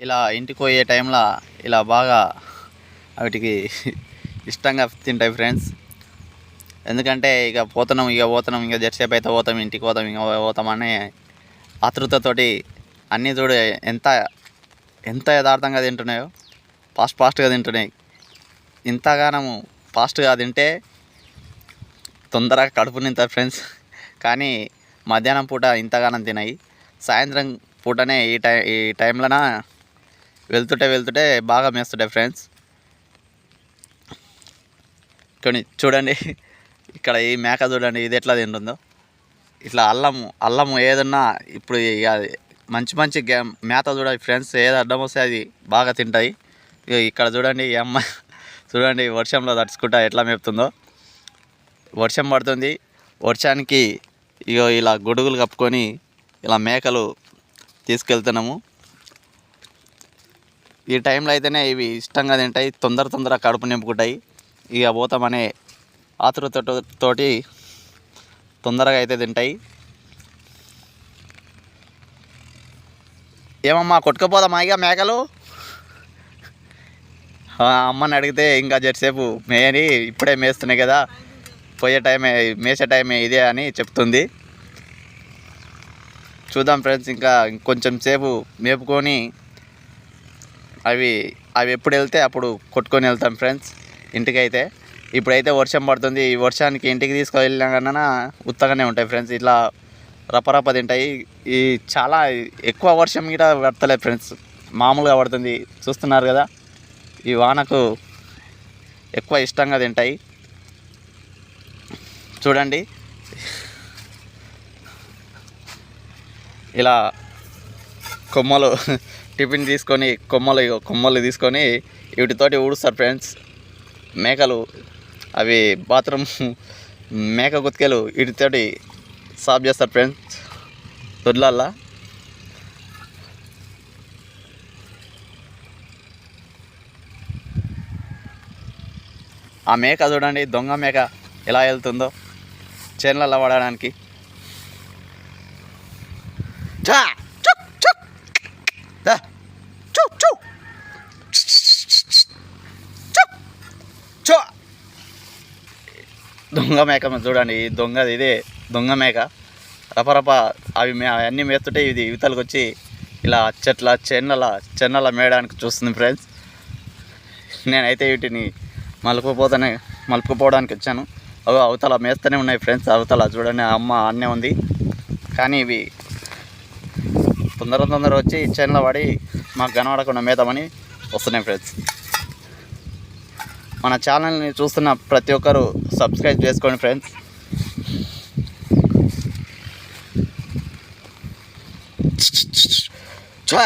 ఇలా ఇంటికి పోయే టైంలో ఇలా బాగా వాటికి ఇష్టంగా తింటాయి ఫ్రెండ్స్. ఎందుకంటే ఇక పోతున్నాం ఇక పోతున్నాం ఇంకా జెర్సేపు అయితే పోతాం ఇంటికి పోతాం ఇంకా పోతామని ఆతృతతోటి అన్నీ చూడు ఎంత ఎంత యథార్థంగా తింటున్నాయో ఫాస్ట్ ఫాస్ట్గా తింటున్నాయి. ఇంతగానము ఫాస్ట్గా తింటే తొందరగా కడుపు నింతారు ఫ్రెండ్స్. కానీ మధ్యాహ్నం పూట ఇంతగానం తినాయి. సాయంత్రం పూటనే ఈ టై ఈ టైంలోన వెళ్తుంటే వెళ్తుంటే బాగా మేస్తుంటాయి ఫ్రెండ్స్. కొన్ని చూడండి ఇక్కడ ఈ మేక చూడండి ఇది ఎట్లా తింటుందో. ఇట్లా అల్లము అల్లము ఏదన్నా ఇప్పుడు ఇక మంచి మంచి మేత చూడండి ఫ్రెండ్స్ ఏది అడ్డం వస్తే అది బాగా తింటాయి. ఇగో ఇక్కడ చూడండి ఈ అమ్మ చూడండి వర్షంలో తడుచుకుంటా ఎట్లా మేపుతుందో. వర్షం పడుతుంది వర్షానికి ఇగో ఇలా గొడుగులు కప్పుకొని ఇలా మేకలు తీసుకెళ్తున్నాము. ఈ టైంలో అయితేనే ఇవి ఇష్టంగా తింటాయి తొందర తొందర కడుపు నింపుకుంటాయి. ఇక పోతామనే ఆతృత తోటి తొందరగా అయితే తింటాయి. ఏమమ్మా కొట్టుకుపోదామా ఇక మేకలు? అమ్మని అడిగితే ఇంకా జరసేపు మేయని ఇప్పుడే మేస్తున్నాయి కదా పోయే టైమే మేసే టైమే ఇదే అని చెప్తుంది. చూద్దాం ఫ్రెండ్స్ ఇంకా కొంచెం సేపు మేపుకొని అవి అవి ఎప్పుడు వెళ్తే అప్పుడు కొట్టుకొని వెళ్తాం ఫ్రెండ్స్ ఇంటికైతే. ఇప్పుడైతే వర్షం పడుతుంది ఈ వర్షానికి ఇంటికి తీసుకువెళ్ళినా కన్నా ఉత్తగానే ఉంటాయి ఫ్రెండ్స్ ఇట్లా రపరప తింటాయి. ఈ చాలా ఎక్కువ వర్షం కూడా పడతలేదు ఫ్రెండ్స్ మామూలుగా పడుతుంది చూస్తున్నారు కదా. ఈ వానకు ఎక్కువ ఇష్టంగా తింటాయి. చూడండి. ఇలా కొమ్మలు టిఫిన్ తీసుకొని కొమ్మలు కొమ్మలు తీసుకొని వీటితోటి ఊడుస్తారు ఫ్రెండ్స్. మేకలు అవి బాత్రూమ్ మేక గుతికలు వీటితోటి సాఫ్ చేస్తారు ఫ్రెండ్స్. దొడ్లల్లా. ఆ మేక చూడండి దొంగ మేక ఎలా వెళ్తుందో. చేనులలో పడడానికి చా చుక్ చుక్ దా చూ చూ చుక్ చూ దొంగ మేక చూడండి ఈ దొంగది ఇదే దొంగ మేక. రపరప అవి మే అవన్నీ మేస్తుంటే ఇది యువతలకు వచ్చి ఇలా చెట్ల చెన్నల చెన్నల మేయడానికి చూస్తుంది ఫ్రెండ్స్ నేనైతే వీటిని మలుపుపోతానే మలుపుకోవడానికి వచ్చాను. అవి అవతల మేస్తూనే ఉన్నాయి ఫ్రెండ్స్ అవతల చూడండి ఆ అమ్మ అన్నే ఉంది. కానీ ఇవి తొందర తొందర వచ్చి చేనులో పడి మాకు కనబడకుండా మేతామని వస్తున్నాయి ఫ్రెండ్స్ మన ఛానల్ని చూస్తున్న ప్రతి ఒక్కరు సబ్స్క్రైబ్ చేసుకోండి ఫ్రెండ్స్ చా